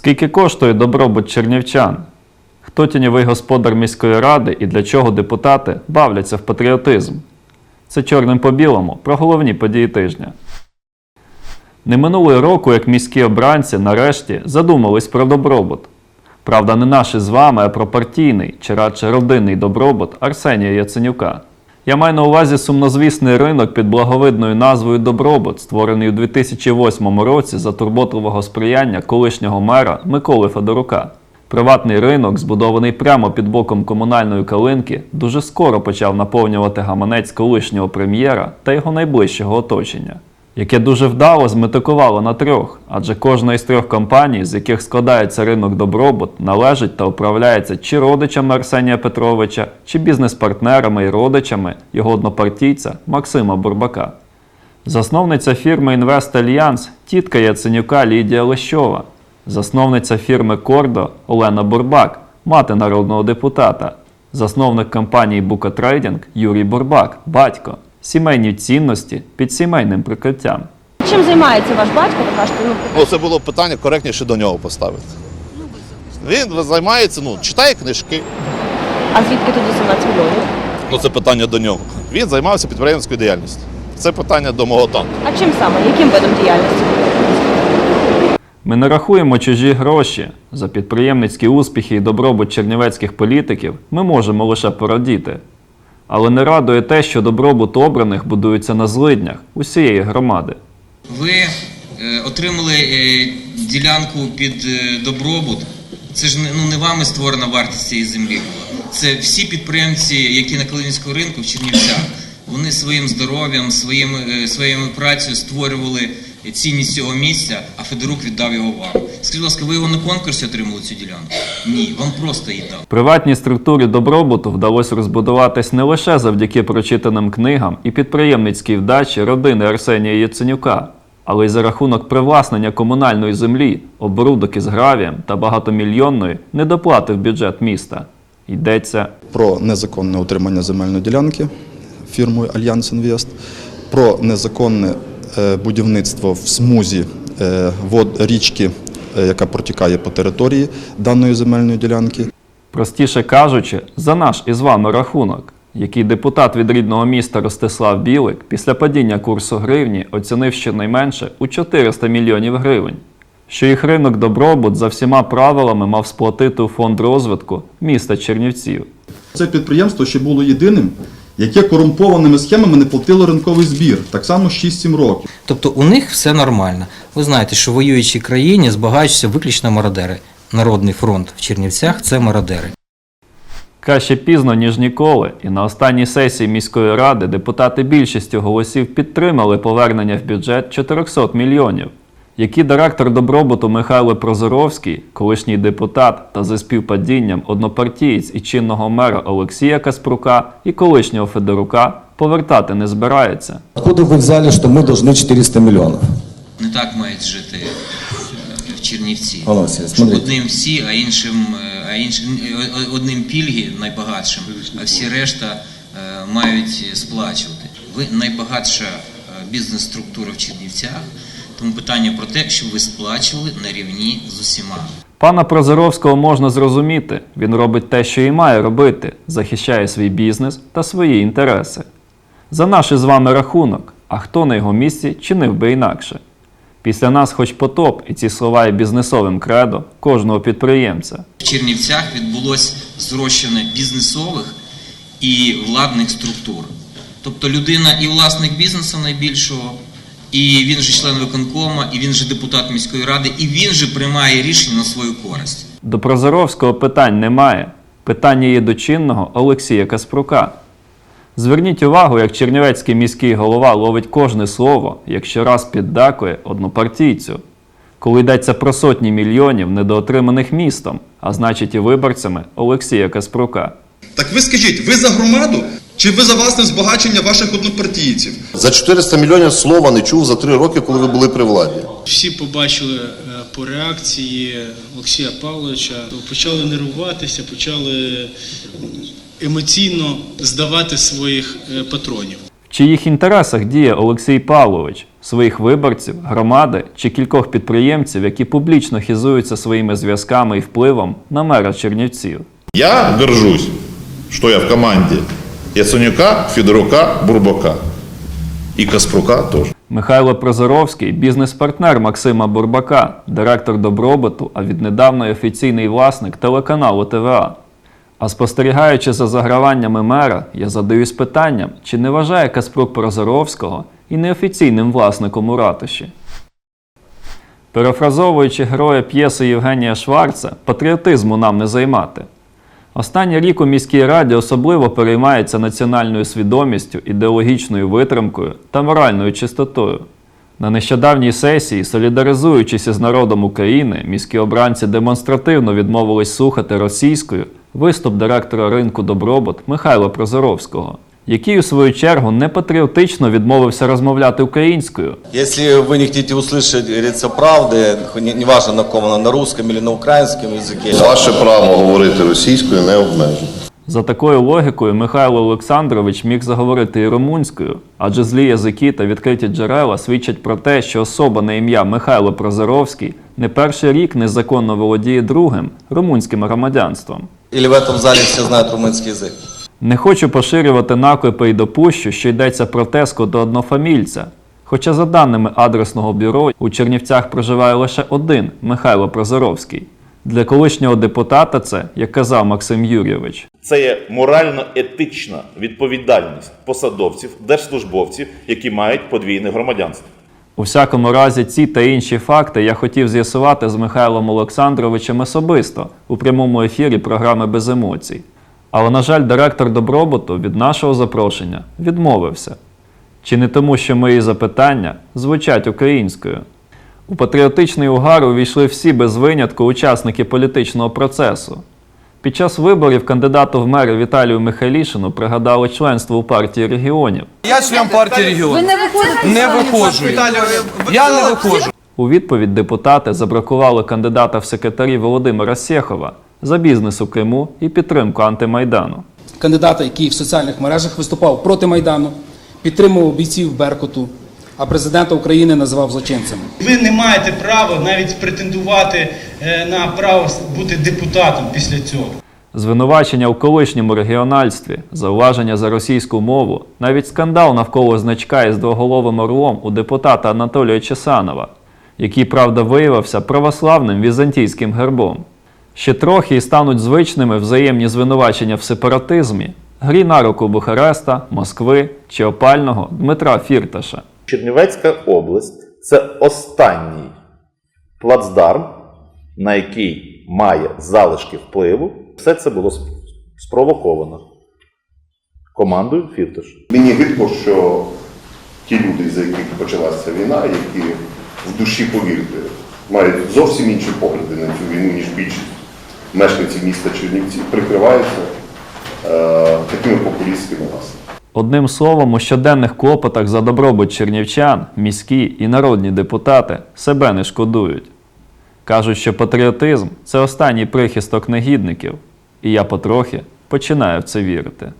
Скільки коштує добробут чернівчан? Хто тіньовий господар міської ради і для чого депутати бавляться в патріотизм? Це чорним по білому про головні події тижня. Не минулого року, як міські обранці нарешті задумались про добробут. Правда, не наші з вами, а про партійний чи радше родинний добробут Арсенія Яценюка. Я маю на увазі сумнозвісний ринок під благовидною назвою Добробут, створений у 2008 році за турботливого сприяння колишнього мера Миколи Федорука. Приватний ринок, збудований прямо під боком комунальної калинки, дуже скоро почав наповнювати гаманець колишнього прем'єра та його найближчого оточення, яке дуже вдало зметикувало на трьох, адже кожна із трьох компаній, з яких складається ринок добробут, належить та управляється чи родичами Арсенія Петровича, чи бізнес-партнерами і родичами його однопартійця Максима Бурбака. Засновниця фірми Інвест Альянс тітка Яценюка Лідія Лещова, засновниця фірми Кордо Олена Бурбак, мати народного депутата, засновник компанії Букатрейдинг Юрій Бурбак, батько, сімейні цінності під сімейним прикриттям. Чим займається ваш батько? Ви кажете, ну Ну, це було питання коректніше до нього поставити. Він займається, ну, читає книжки. а звідки тоді 17 мільйонів? Ну, це питання до нього. Він займався підприємницькою діяльністю. Це питання до мого танку. А чим саме? Яким видом діяльності? Ми не рахуємо чужі гроші. За підприємницькі успіхи і добробут чернівецьких політиків ми можемо лише порадіти. Але не радує те, що добробут обраних будується на злиднях усієї громади. Ви е, отримали е, ділянку під е, добробут. Це ж ну, не вами створена вартість цієї землі. Це всі підприємці, які на Калинівському ринку в Чернівцях. Вони своїм здоров'ям, своїм, е, працею створювали цінність цього місця, а Федорук віддав його вам. Скажіть, будь ласка, ви його на конкурсі отримали цю ділянку? Ні, вам просто її дав. Приватній структурі добробуту вдалося розбудуватись не лише завдяки прочитаним книгам і підприємницькій вдачі родини Арсенія Яценюка, але й за рахунок привласнення комунальної землі, оборудок із гравієм та багатомільйонної недоплати в бюджет міста. Йдеться про незаконне отримання земельної ділянки фірмою Альянс Інвест, про незаконне е, будівництво в смузі е, вод річки, яка протікає по території даної земельної ділянки. Простіше кажучи, за наш із вами рахунок, який депутат від рідного міста Ростислав Білик після падіння курсу гривні оцінив щонайменше у 400 мільйонів гривень, що їх ринок добробут за всіма правилами мав сплатити у фонд розвитку міста Чернівців. Це підприємство ще було єдиним, яке корумпованими схемами не платило ринковий збір, так само 6-7 років. Тобто у них все нормально. Ви знаєте, що в воюючій країні збагачуються виключно мародери. Народний фронт в Чернівцях це мародери. Краще пізно, ніж ніколи, і на останній сесії міської ради депутати більшістю голосів підтримали повернення в бюджет 400 мільйонів, які директор добробуту Михайло Прозоровський, колишній депутат та за співпадінням однопартієць і чинного мера Олексія Каспрука і колишнього Федорука повертати не збирається. Откуда вы взяли, что мы должны 400 миллионов? Не так мають жити е, в Чернівці. Олег Васильович, Щоб смотрите. одним всі, а іншим, е, а іншим е, о- одним пільги найбагатшим, а всі решта е, мають сплачувати. Ви найбагатша е, бізнес-структура в Чернівцях, тому питання про те, щоб ви сплачували на рівні з усіма. Пана Прозоровського можна зрозуміти. Він робить те, що і має робити, захищає свій бізнес та свої інтереси. За наш з вами рахунок, а хто на його місці чинив би інакше. Після нас хоч потоп, і ці слова є бізнесовим кредо кожного підприємця. В Чернівцях відбулось зрощення бізнесових і владних структур. Тобто людина і власник бізнесу найбільшого, і він же член виконкома, і він же депутат міської ради, і він же приймає рішення на свою користь. До Прозоровського питань немає. Питання є до чинного Олексія Каспрука. Зверніть увагу, як чернівецький міський голова ловить кожне слово, якщо раз піддакує однопартійцю, коли йдеться про сотні мільйонів недоотриманих містом, а значить і виборцями Олексія Каспрука. Так ви скажіть, ви за громаду чи ви за власне збагачення ваших однопартійців? За 400 мільйонів слова не чув за три роки, коли ви були при владі. Всі побачили е, по реакції Олексія Павловича, почали нервуватися, почали емоційно здавати своїх е, патронів. В чиїх інтересах діє Олексій Павлович, своїх виборців, громади чи кількох підприємців, які публічно хизуються своїми зв'язками і впливом на мера Чернівців? Я горжусь, что я в команде Яценюка, Федорука, Бурбака. И Каспрука тоже. Михайло Прозоровський бізнес-партнер Максима Бурбака, директор добробуту, а віднедавна й офіційний власник телеканалу ТВА. А спостерігаючи за заграваннями мера, я задаюсь питанням, чи не вважає Каспрук Прозоровського і неофіційним власником у ратуші. Перефразовуючи героя п'єси Євгенія Шварца, патріотизму нам не займати. Останній рік у міській раді особливо переймається національною свідомістю, ідеологічною витримкою та моральною чистотою. На нещодавній сесії, солідаризуючись із народом України, міські обранці демонстративно відмовились слухати російською виступ директора ринку Добробут Михайла Прозоровського, який у свою чергу непатріотично відмовився розмовляти українською, Если вы не хотите услышать, говорится, правды, не- неважно на ком она, на русском или на украинском языке, Ваше право говорити російською не обмежено. За такою логікою Михайло Олександрович міг заговорити і румунською, адже злі язики та відкриті джерела свідчать про те, що особа на ім'я Михайло Прозоровський не перший рік незаконно володіє другим румунським громадянством. или в этом зале все знают румынский язык. Не хочу поширювати наклепи і допущу, що йдеться про тезку до однофамільця. Хоча, за даними адресного бюро, у Чернівцях проживає лише один Михайло Прозоровський. Для колишнього депутата це, як казав Максим Юрійович, Це є морально-етична відповідальність посадовців, держслужбовців, які мають подвійне громадянство. У всякому разі, ці та інші факти я хотів з'ясувати з Михайлом Олександровичем особисто у прямому ефірі програми без емоцій. Але, на жаль, директор добробуту від нашого запрошення відмовився. Чи не тому, що мої запитання звучать українською? У патріотичний угар увійшли всі без винятку учасники політичного процесу. Під час виборів кандидату в мери Віталію Михайлішину пригадали членство у партії регіонів. Я член партії регіону. Ви не виходите Не виходжу. я. Я не виходжу. У відповідь депутати забракували кандидата в секретарі Володимира Сєхова за бізнес у Криму і підтримку антимайдану. Кандидата, який в соціальних мережах виступав проти Майдану, підтримував бійців Беркуту, а президента України називав злочинцями. Ви не маєте права навіть претендувати е, на право бути депутатом після цього. Звинувачення в колишньому регіональстві, зауваження за російську мову, навіть скандал навколо значка із двоголовим орлом у депутата Анатолія Чесанова, який, правда, виявився православним візантійським гербом. Ще трохи і стануть звичними взаємні звинувачення в сепаратизмі, грі на руку Бухареста, Москви чи опального Дмитра Фірташа. Чернівецька область це останній плацдарм, на який має залишки впливу. Все це було спровоковано командою Фірташ. Мені гидко, що ті люди, за яких почалася війна, які в душі, повірте, мають зовсім інші погляди на цю війну, ніж більшість мешканців міста Чернівці, прикриваються е, такими популістськими гаслами. Одним словом, у щоденних клопотах за добробут чернівчан, міські і народні депутати себе не шкодують. Кажуть, що патріотизм це останній прихисток негідників, і я потрохи починаю в це вірити.